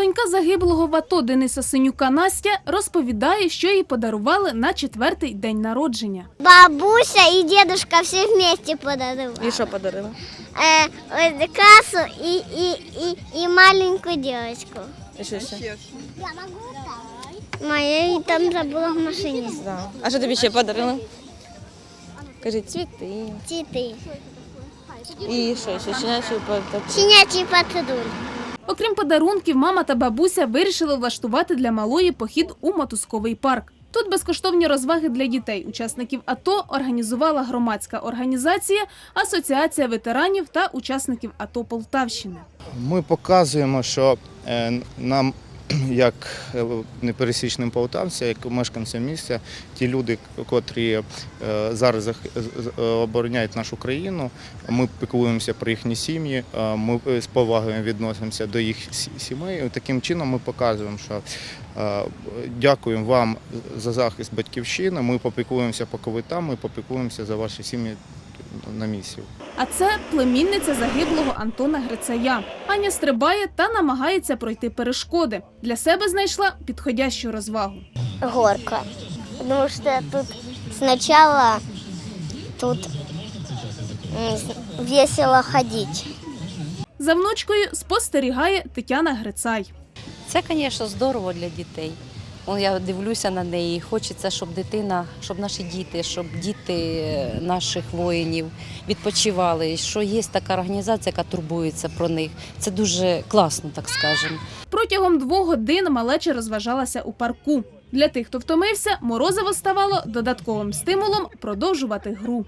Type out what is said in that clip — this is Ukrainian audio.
Донька загиблого в АТО Дениса Синюка Настя розповідає, що їй подарували на четвертий день народження. Бабуся и дедушка все вместе подарили. І що подарила? Э, э, кассу и, и, и, и маленькую девочку. І що ще? Моя и там забыла в машине. Да. А що тобі ще подарили? Кажи, цвіти. Цветы. І що ще? Щенячий подарунок. Щенячий патруль. Окрім подарунків, мама та бабуся вирішили влаштувати для малої похід у мотузковий парк. Тут безкоштовні розваги для дітей, учасників АТО організувала громадська організація Асоціація ветеранів та учасників АТО Полтавщини. Ми показуємо, що е, нам, як е, непересічним полтавцям, як мешканцям місця, ті люди, котрі е, зараз обороняють нашу країну, ми піклуємося про їхні сім'ї, е, ми з повагою відносимося до їх сімей. Таким чином ми показуємо, що дякуємо вам за захист батьківщини. Ми попіклуємося по ковитам, ми попіклуємося за ваші сім'ї на місію. А це племінниця загиблого Антона Грицая. Аня стрибає та намагається пройти перешкоди. Для себе знайшла підходящу розвагу. Горка. Потому что тут сначала тут весело ходить. За внучкою спостерігає Тетяна Грицай. Це, звісно, здорово для дітей. Он, я дивлюся на неї. Хочеться, щоб дитина, щоб наші діти, щоб діти наших воїнів відпочивали. Що є така організація, яка турбується про них. Це дуже класно, так скажемо. Протягом двох годин малеча розважалася у парку. Для тих, хто втомився, морозиво ставало додатковим стимулом продовжувати гру.